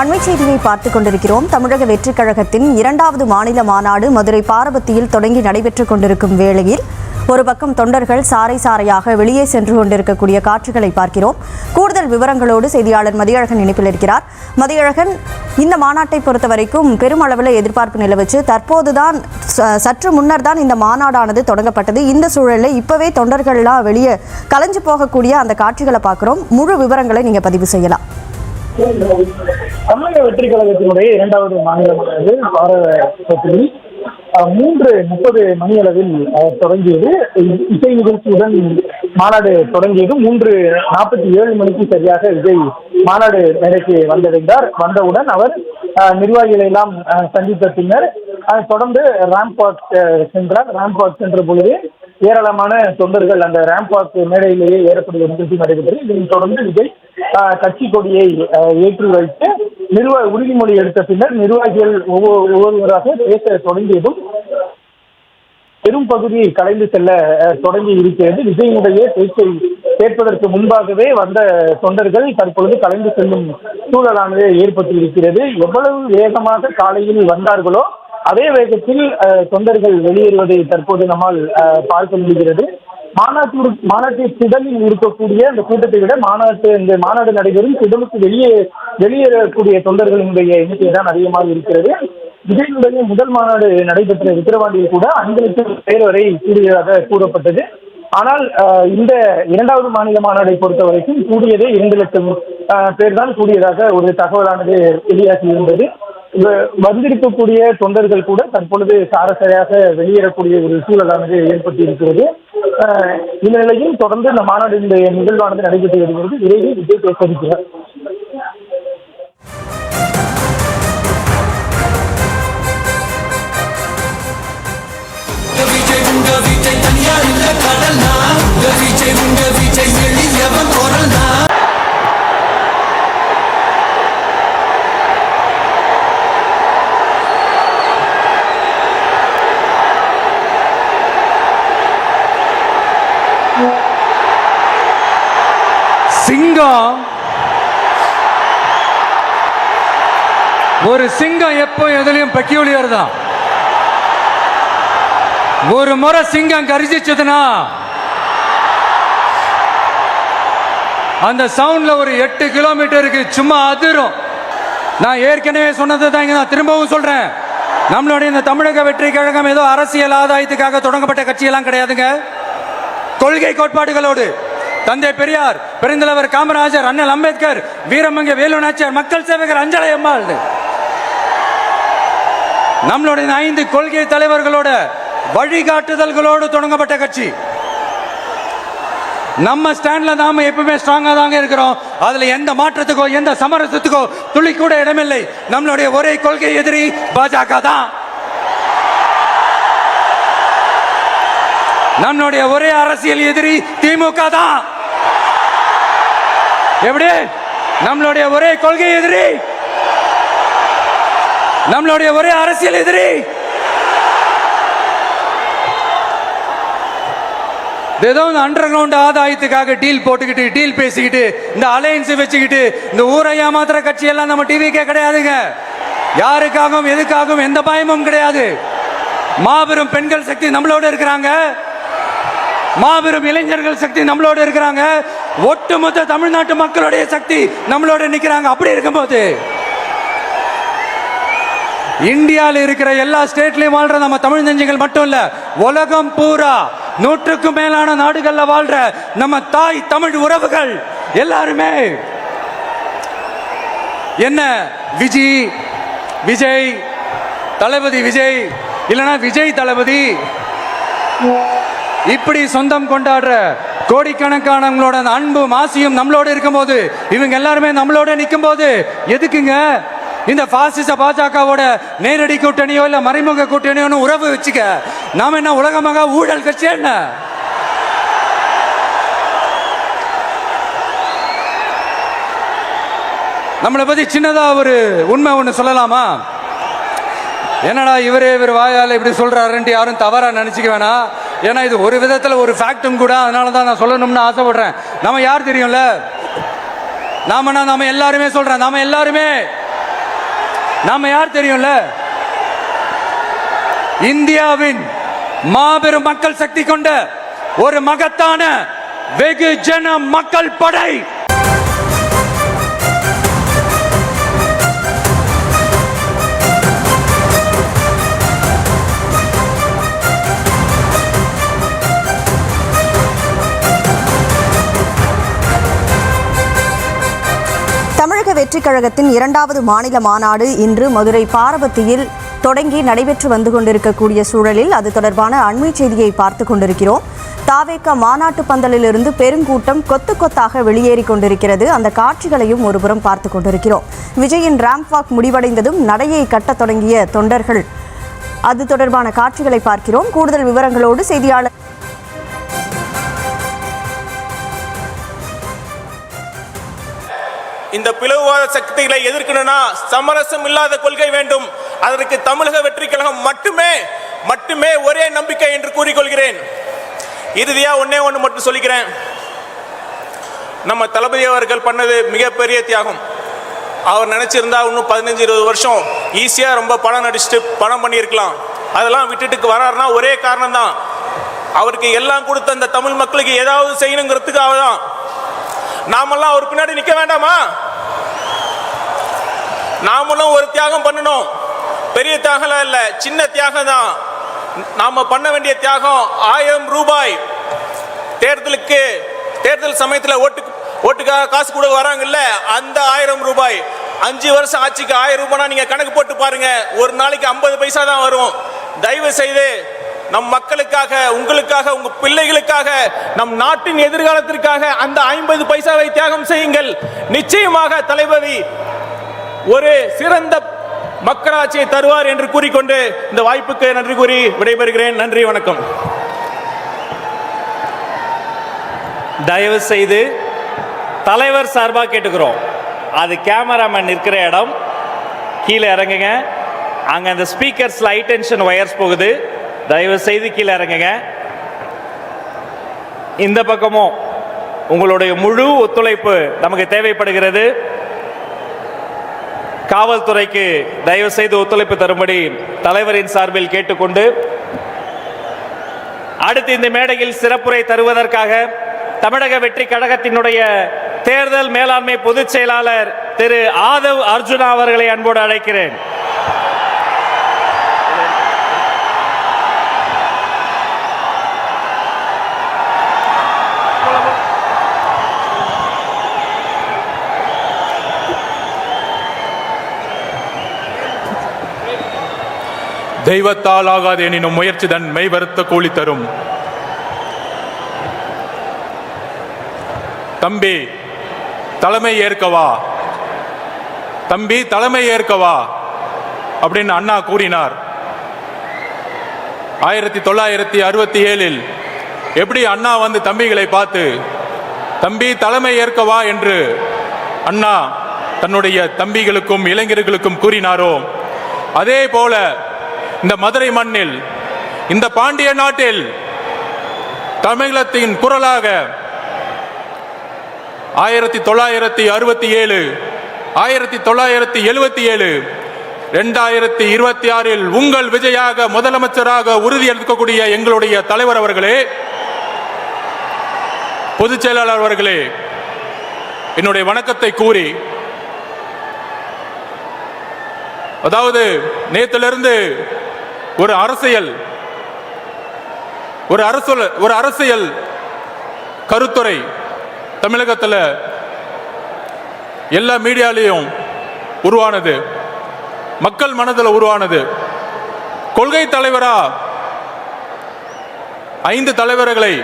அண்மை செய்தியை பார்த்துக் கொண்டிருக்கிறோம். தமிழக வெற்றிக் கழகத்தின் இரண்டாவது மாநில மாநாடு மதுரை பாரபத்தியில் தொடங்கி நடைபெற்றுக் கொண்டிருக்கும் வேளையில் ஒரு பக்கம் தொண்டர்கள் சாறை சாறையாக வெளியே சென்று கொண்டிருக்கக்கூடிய காட்சிகளை பார்க்கிறோம். கூடுதல் விவரங்களோடு செய்தியாளர் மதியழகன் இணைப்பில் இருக்கிறார். மதியழகன் இந்த மாநாட்டை பொறுத்த வரைக்கும் பெருமளவில் எதிர்பார்ப்பு நிலவுச்சு. தற்போதுதான் ச- சற்று முன்னர் தான் இந்த மாநாடானது தொடங்கப்பட்டது. இந்த சூழலில் இப்பவே தொண்டர்கள்லாம் வெளியே கலைஞ்சு போகக்கூடிய அந்த காட்சிகளை பார்க்குறோம். முழு விவரங்களை நீங்கள் பதிவு செய்யலாம். தமிழக வெற்றி கழகத்தினுடைய இரண்டாவது மாநிலமானது பாரதத்தில் மூன்று முப்பது மணி அளவில் தொடங்கியது. இசை நிகழ்ச்சியுடன் மாநாடு தொடங்கியது. மூன்று நாற்பத்தி ஏழு மணிக்கு சரியாக விஜய் மாநாடு மேடைக்கு வந்தடைந்தார். வந்தவுடன் அவர் அஹ், நிர்வாகிகளை எல்லாம் சந்தித்த பின்னர் தொடர்ந்து ராம்பாக் சென்றார். ராம்பாக் சென்ற பொழுது ஏராளமான தொண்டர்கள் அந்த ரேம்ப் வாக் மேடையிலேயே ஏறக்கூடிய நிகழ்ச்சி நடைபெற்றது. இதைத் தொடர்ந்து விஜய் கட்சி கொடியை ஏற்றி வைத்து நிர்வாக உறுதிமொழி எடுத்த பின்னர் நிர்வாகிகள் ஒவ்வொரு ஒவ்வொருவராக பேச தொடங்கியதும் பெரும் பகுதி கலைந்து செல்ல தொடங்கி இருக்கிறது. விஜயினுடைய பேச்சை கேட்பதற்கு முன்பாகவே வந்த தொண்டர்கள் தற்பொழுது கலைந்து செல்லும் சூழலானது ஏற்பட்டு இருக்கிறது எவ்வளவு வேகமாக காலையில் வந்தார்களோ அதே வேகத்தில் தொண்டர்கள் வெளியேறுவதை தற்போது நம்மால் அஹ், பார்க்க முடிகிறது. மாநாட்டு மாநாட்டு திடலில் இருக்கக்கூடிய அந்த கூட்டத்தை விட மாநாட்டு இந்த மாநாடு நடைபெறும் திடலுக்கு வெளியே வெளியேறக்கூடிய தொண்டர்களினுடைய எண்ணிக்கை தான் அதிகமாக இருக்கிறது. விஜயனுடைய முதல் மாநாடு நடைபெற்ற விக்கிரவாண்டியில் கூட ஐந்து லட்சம் பேர் வரை கூடியதாக கூறப்பட்டது. ஆனால் அஹ், இந்த இரண்டாவது மாநில மாநாடை பொறுத்த வரைக்கும் கூடியதே இரண்டு லட்சம் பேர் தான் கூடியதாக ஒரு தகவலானது வெளியாகி இருந்தது. வந்திருக்கக்கூடிய தொண்டர்கள் கூட தற்பொழுது சாரசரையாக வெளியேறக்கூடிய ஒரு சூழலானது ஏற்பட்டு இருக்கிறது இந்த நிலையில் தொடர்ந்து இந்த மாநாடு நிகழ்வானது நடைபெற்று வருகிறது. விரைவில் விஜய் பேச இருக்கிறார் விஜய் உங்க விஜய் தனியார் இல்ல கடல்னா விஜய் உங்க விஜய் எளியவன் குரல் குரல்னா சிங்கம். ஒரு சிங்கம் எப்போ எதுலையும் பெக்யூலியர் தான் ஒரு முறை சிங்கம் கரிசிச்சதுன்னா அந்த சவுண்ட்ல ஒரு எட்டு கிலோமீட்டருக்கு சும்மா அதிரும். நான் ஏற்கனவே சொன்னது தான் நான் திரும்பவும் சொல்றேன். நம்மளுடைய இந்த தமிழக வெற்றி கழகம் ஏதோ அரசியல் ஆதாயத்துக்காக தொடங்கப்பட்ட கட்சியெல்லாம் கிடையாதுங்க. கொள்கை கோட்பாடுகளோடு. தந்தை பெரியார் பெருந்தலைவர் காமராஜர் அண்ணல் அம்பேத்கர் வீரமங்க வேலு நாச்சியார் மக்கள் சேவகர் அஞ்சலை அம்மாள். நம்மளுடைய ஐந்து கொள்கை தலைவர்களோட வழிகாட்டுதல்களோடு தொடங்கப்பட்ட கட்சி. நம்ம ஸ்டாண்ட்ல நாம எப்பவுமே ஸ்ட்ராங்கா தாங்க இருக்கிறோம். அதுல எந்த மாற்றத்துக்கோ எந்த சமரசத்துக்கோ துளி கூட இடமில்லை. நம்மளுடைய ஒரே கொள்கை எதிரி பாஜக தான். நம்மளுடைய ஒரே அரசியல் எதிரி திமுக தான். எப்படி? நம்மளுடைய ஒரே கொள்கை எதிரி. நம்மளுடைய ஒரே அரசியல் எதிரி. ஏதோ இந்த அண்டர் கிரவுண்ட் ஆதாயத்துக்காக டீல் போட்டுக்கிட்டு டீல் பேசிக்கிட்டு இந்த அலையன்ஸ் வச்சுக்கிட்டு இந்த ஊரை ஏமாத்துற கட்சி எல்லாம் நம்ம டிவிக்கே கிடையாதுங்க. யாருக்காகவும் எதுக்காகவும் எந்த பயமும் கிடையாது. மாபெரும் பெண்கள் சக்தி நம்மளோட இருக்கிறாங்க. மாபெரும் இளைஞர்கள் சக்தி நம்மளோட இருக்கிறாங்க. ஒட்டுமொத்த தமிழ்நாட்டு மக்களுடைய சக்தி நம்மளோட நிக்கிறாங்க. அப்படி இருக்கும்போது இந்தியாவில் இருக்கிற எல்லா ஸ்டேட்லயும் வாழ்ற நம்ம தமிழ் நெஞ்சங்கள் மட்டும் இல்ல உலகம் பூரா நூற்றுக்கும் மேலான நாடுகள்ல வாழ்ற நம்ம தாய் தமிழ் உறவுகள் எல்லாருமே. என்ன? விஜய் விஜய் தளபதி விஜய் இல்லைன்னா விஜய் தளபதி. இப்படி சொந்தம் கொண்டாடுற கோடிக்கணக்கானவங்களோட அந்த அன்பும் ஆசியும் நம்மளோட இருக்கும்போது இவங்க எல்லாருமே நம்மளோட நிற்கும் போது எதுக்குங்க? இந்த பாசிச பாஜகவோட நேரடி கூட்டணியோ இல்ல மறைமுக கூட்டணியோன்னு உறவு வச்சுக்க. நாம என்ன உலகமாக ஊழல் கட்சி என்ன? நம்மளை பத்தி சின்னதா ஒரு உண்மை ஒன்று சொல்லலாமா? என்னடா இவரே இவர் வாயால் இப்படி சொல்றாருன்ட்டு யாரும் தவறா நினைச்சுக்க வேணாம். ஏன்னா இது ஒரு விதத்தில் ஒரு ஃபேக்டும் கூட அதனால தான் நான் சொல்லணும்னு ஆசைப்படுறேன். நம்ம யார் தெரியும்ல? நாம நாம எல்லாருமே சொல்றேன். நாம எல்லாருமே. நாம யார் தெரியும்ல? இந்தியாவின் மாபெரும் மக்கள் சக்தி கொண்ட ஒரு மகத்தான வெகுஜன மக்கள் படை. வெற்றி கழகத்தின் இரண்டாவது மாநில மாநாடு இன்று மதுரை பாரபத்தியில் தொடங்கி நடைபெற்று வந்து கொண்டிருக்கக்கூடிய சூழலில் அது தொடர்பான அண்மை செய்தியை பார்த்து கொண்டிருக்கிறோம். தாவேக்க மாநாட்டு பந்தலிலிருந்து பெருங்கூட்டம் கொத்து கொத்தாக வெளியேறி கொண்டிருக்கிறது. அந்த காட்சிகளையும் ஒருபுறம் பார்த்து கொண்டிருக்கிறோம். விஜயின் ராம்ப் வாக் முடிவடைந்ததும் நடையை கட்டத் தொடங்கிய தொண்டர்கள் அது தொடர்பான காட்சிகளை பார்க்கிறோம். கூடுதல் விவரங்களோடு செய்தியாளர் இந்த பிளவுவாத சக்திகளை எதிர்க்கணும்னா சமரசம் இல்லாத கொள்கை வேண்டும். அதற்கு தமிழக வெற்றி கழகம் மட்டுமே மட்டுமே ஒரே நம்பிக்கை என்று கூறிக்கொள்கிறேன். இறுதியா ஒன்னே ஒன்று மட்டும் சொல்லிக்கிறேன். நம்ம தளபதி அவர்கள் பண்ணது மிகப்பெரிய தியாகம். அவர் நினைச்சிருந்தா இன்னும் பதினஞ்சு இருபது வருஷம் ஈஸியாக ரொம்ப படம் நடிச்சுட்டு படம் பண்ணியிருக்கலாம். அதெல்லாம் விட்டுட்டு வராருன்னா ஒரே காரணம் தான் அவருக்கு எல்லாம் கொடுத்த அந்த தமிழ் மக்களுக்கு ஏதாவது செய்யணுங்கிறதுக்காக தான் நாமெல்லாம் அவர் பின்னாடி நிற்க வேண்டாமா? நாமளும் ஒரு தியாகம் பண்ணணும். பெரிய தியாகம் இல்ல சின்ன தியாகம் தான் நாம பண்ண வேண்டிய தியாகம் ஆயிரம் ரூபாய். தேர்தலுக்கு தேர்தல் சமயத்தில் ஓட்டு ஓட்டுக்காக காசு கூட வராங்கல்ல அந்த ஆயிரம் ரூபாய். அஞ்சு வருஷம் ஆட்சிக்கு ஆயிரம் ரூபாய் நீங்க கணக்கு போட்டு பாருங்க ஒரு நாளைக்கு ஐம்பது பைசா தான் வரும். தயவு செய்து நம் மக்களுக்காக உங்களுக்காக உங்க பிள்ளைகளுக்காக நம் நாட்டின் எதிர்காலத்திற்காக அந்த ஐம்பது பைசாவை தியாகம் செய்யுங்கள். நிச்சயமாக தலைவரி ஒரு சிறந்த மக்களாட்சியை தருவார் என்று கூறிக்கொண்டு இந்த வாய்ப்புக்கு நன்றி கூறி விடைபெறுகிறேன். நன்றி வணக்கம். தயவு செய்து தலைவர் சார்பாக கேட்டுக்கிறோம். அது கேமராமேன் நிற்கிற இடம். கீழே இறங்குங்க. அங்கே அந்த ஸ்பீக்கர்ஸில் ஹை டென்ஷன் ஒயர்ஸ் போகுது. தயவு செய்து கீழே இறங்குங்க. இந்த பக்கமும் உங்களுடைய முழு ஒத்துழைப்பு நமக்கு தேவைப்படுகிறது. காவல்துறைக்கு தயவு செய்து ஒத்துழைப்பு தரும்படி தலைவரின் சார்பில் கேட்டுக்கொண்டு அடுத்து இந்த மேடையில் சிறப்புரை தருவதற்காக தமிழக வெற்றி கழகத்தினுடைய தேர்தல் மேலாண்மை பொதுச் செயலாளர் திரு ஆதவ் அர்ஜுனா அவர்களை அன்போடு அழைக்கிறேன். தெய்வத்தால் ஆகாது எனினும் முயற்சி தன் மெய் வருத்த கூலி தரும். தம்பி தலைமை ஏற்கவா? தம்பி தலைமை ஏற்கவா? அப்படின்னு அண்ணா கூறினார். ஆயிரத்தி தொள்ளாயிரத்தி அறுபத்தி ஏழில் எப்படி அண்ணா வந்து தம்பிகளை பார்த்து தம்பி தலைமை ஏற்கவா? என்று அண்ணா தன்னுடைய தம்பிகளுக்கும் இளைஞர்களுக்கும் கூறினாரோ அதே போல இந்த மதுரை மண்ணில் இந்த பாண்டிய நாட்டில் தமிழகத்தின் குரலாக ஆயிரத்தி தொள்ளாயிரத்தி அறுபத்தி ஏழு ஆயிரத்தி தொள்ளாயிரத்தி எழுபத்தி ஏழு ரெண்டாயிரத்தி இருபத்தி ஆறில் உங்கள் விஜயாக முதலமைச்சராக உறுதியளிக்கக்கூடிய எங்களுடைய தலைவர் அவர்களே பொதுச் செயலாளர் அவர்களே என்னுடைய வணக்கத்தை கூறி அதாவது நேத்திலிருந்து ஒரு அரசியல். ஒரு அரசு ஒரு அரசியல் கருத்துரை தமிழகத்தில் எல்லா மீடியாலையும் உருவானது. மக்கள் மனதில் உருவானது. கொள்கை தலைவரா ஐந்து தலைவர்களை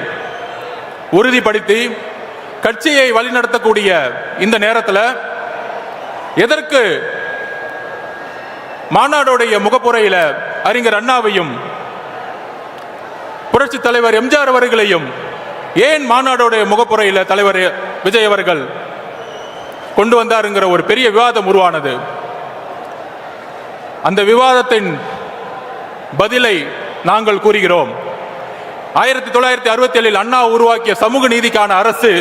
உறுதிப்படுத்தி கட்சியை வழிநடத்தக்கூடிய இந்த நேரத்தில் எதற்கு மாநாடுடைய முகப்புரையில் அறிஞர் அண்ணாவையும் புரட்சி தலைவர் எம்ஜிஆர் அவர்களையும் ஏன் மாநாடோடைய முகப்புறையில் தலைவர் விஜய் அவர்கள் கொண்டு வந்தாருங்கிற ஒரு பெரிய விவாதம் உருவானது. அந்த விவாதத்தின் பதிலை நாங்கள் கூறுகிறோம். ஆயிரத்தி தொள்ளாயிரத்தி அறுபத்தி ஏழில் அண்ணா உருவாக்கிய சமூக நீதிக்கான அரசு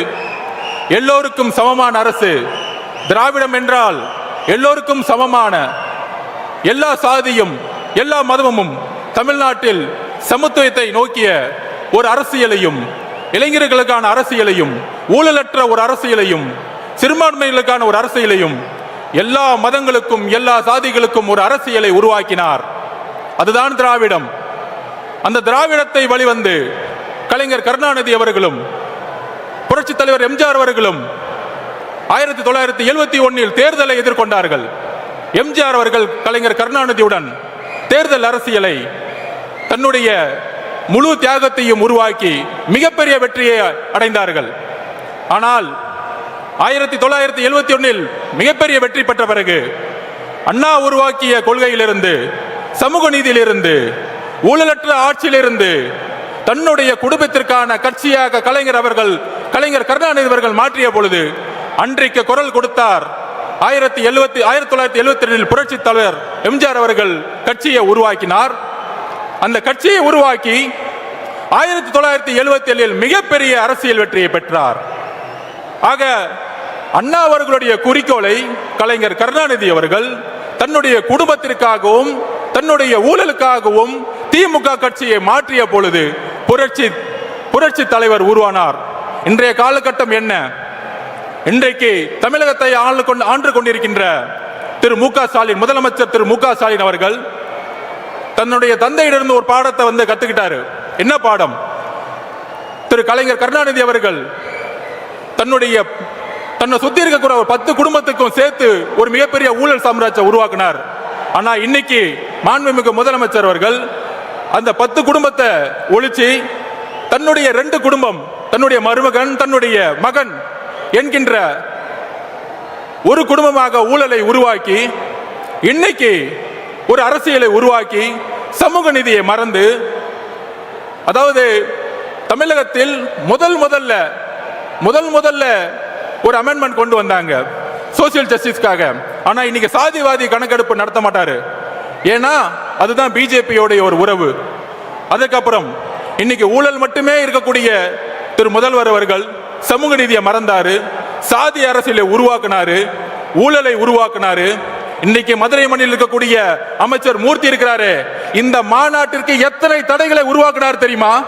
எல்லோருக்கும் சமமான அரசு. திராவிடம் என்றால் எல்லோருக்கும் சமமான எல்லா சாதியும் எல்லா மதமும் தமிழ்நாட்டில் சமத்துவத்தை நோக்கிய ஒரு அரசியலையும் இளைஞர்களுக்கான அரசியலையும் ஊழலற்ற ஒரு அரசியலையும் சிறுபான்மைகளுக்கான ஒரு அரசியலையும் எல்லா மதங்களுக்கும் எல்லா சாதிகளுக்கும் ஒரு அரசியலை உருவாக்கினார். அதுதான் திராவிடம். அந்த திராவிடத்தை வழிவந்து கலைஞர் கருணாநிதி அவர்களும் புரட்சித் தலைவர் எம்ஜிஆர் அவர்களும் ஆயிரத்தி தொள்ளாயிரத்தி எழுபத்தி ஒன்னில் தேர்தலை எதிர்கொண்டார்கள். எம்ஜிஆர் அவர்கள் கலைஞர் கருணாநிதியுடன் தேர்தல் அரசியலை தன்னுடைய முழு தியாகத்தையும் உருவாக்கி மிகப்பெரிய வெற்றியை அடைந்தார்கள். ஆனால் ஆயிரத்தி தொள்ளாயிரத்தி எழுபத்தி ஒன்றில் மிகப்பெரிய வெற்றி பெற்ற பிறகு அண்ணா உருவாக்கிய கொள்கையிலிருந்து சமூக நீதியிலிருந்து ஊழலற்ற ஆட்சியிலிருந்து தன்னுடைய குடும்பத்திற்கான கட்சியாக கலைஞர் அவர்கள் கலைஞர் கருணாநிதி அவர்கள் மாற்றிய பொழுது அன்றைக்கு குரல் கொடுத்தார் ஆயிரத்தி எழுபத்தி ஆயிரத்தி தொள்ளாயிரத்தி எழுபத்தி ரெண்டில் புரட்சி தலைவர் எம்ஜிஆர் அவர்கள் கட்சியை உருவாக்கினார். அந்த கட்சியை உருவாக்கி ஆயிரத்தி தொள்ளாயிரத்தி எழுபத்தி ஏழில் மிகப்பெரிய அரசியல் வெற்றியை பெற்றார். ஆக அண்ணா அவர்களுடைய குறிக்கோளை கலைஞர் கருணாநிதி அவர்கள் தன்னுடைய குடும்பத்திற்காகவும் தன்னுடைய ஊழலுக்காகவும் திமுக கட்சியை மாற்றிய பொழுது புரட்சி புரட்சி தலைவர் உருவானார். இன்றைய காலகட்டம் என்ன? இன்றைக்கு தமிழகத்தை ஆண்டு கொண்டு கொண்டிருக்கின்ற திரு மு க ஸ்டாலின் முதலமைச்சர் திரு மு ஸ்டாலின் அவர்கள் தன்னுடைய தந்தையிடமிருந்து ஒரு பாடத்தை வந்து கத்துக்கிட்டாரு. என்ன பாடம்? திரு கலைஞர் கருணாநிதி அவர்கள் தன்னுடைய தன்னை சுத்தி இருக்கக்கூடிய ஒரு பத்து குடும்பத்துக்கும் சேர்த்து ஒரு மிகப்பெரிய ஊழல் சாம்ராஜ்யம் உருவாக்கினார். ஆனா இன்னைக்கு மாண்புமிகு முதலமைச்சர் அவர்கள் அந்த பத்து குடும்பத்தை ஒழிச்சு தன்னுடைய ரெண்டு குடும்பம் தன்னுடைய மருமகன் தன்னுடைய மகன் என்கின்ற ஒரு குடும்பமாக ஊழலை உருவாக்கி இன்னைக்கு ஒரு அரசியலை உருவாக்கி சமூக நீதியை மறந்து அதாவது தமிழகத்தில் முதல் முதல்ல முதல் முதல்ல ஒரு அமெண்ட்மெண்ட் கொண்டு வந்தாங்க சோசியல் ஜஸ்டிஸ்க்காக ஆனால் இன்னைக்கு சாதிவாதி கணக்கெடுப்பு நடத்த மாட்டாரு. ஏன்னா அதுதான் பிஜேபியோடைய ஒரு உறவு. அதுக்கப்புறம் இன்னைக்கு ஊழல் மட்டுமே இருக்கக்கூடிய திரு முதல்வர் அவர்கள் சமூக நீதியை மறந்தாரு. சாதி அரசியலை உருவாக்குனாரு. ஊழலை உருவாக்குனாரு. இன்னைக்கு மதுரை மண்ணில் இருக்கக்கூடிய அமைச்சர் மூர்த்தி இருக்கிறாரு. இந்த மாநாட்டிற்கு எத்தனை தடைகளை உருவாக்குனார் தெரியுமா?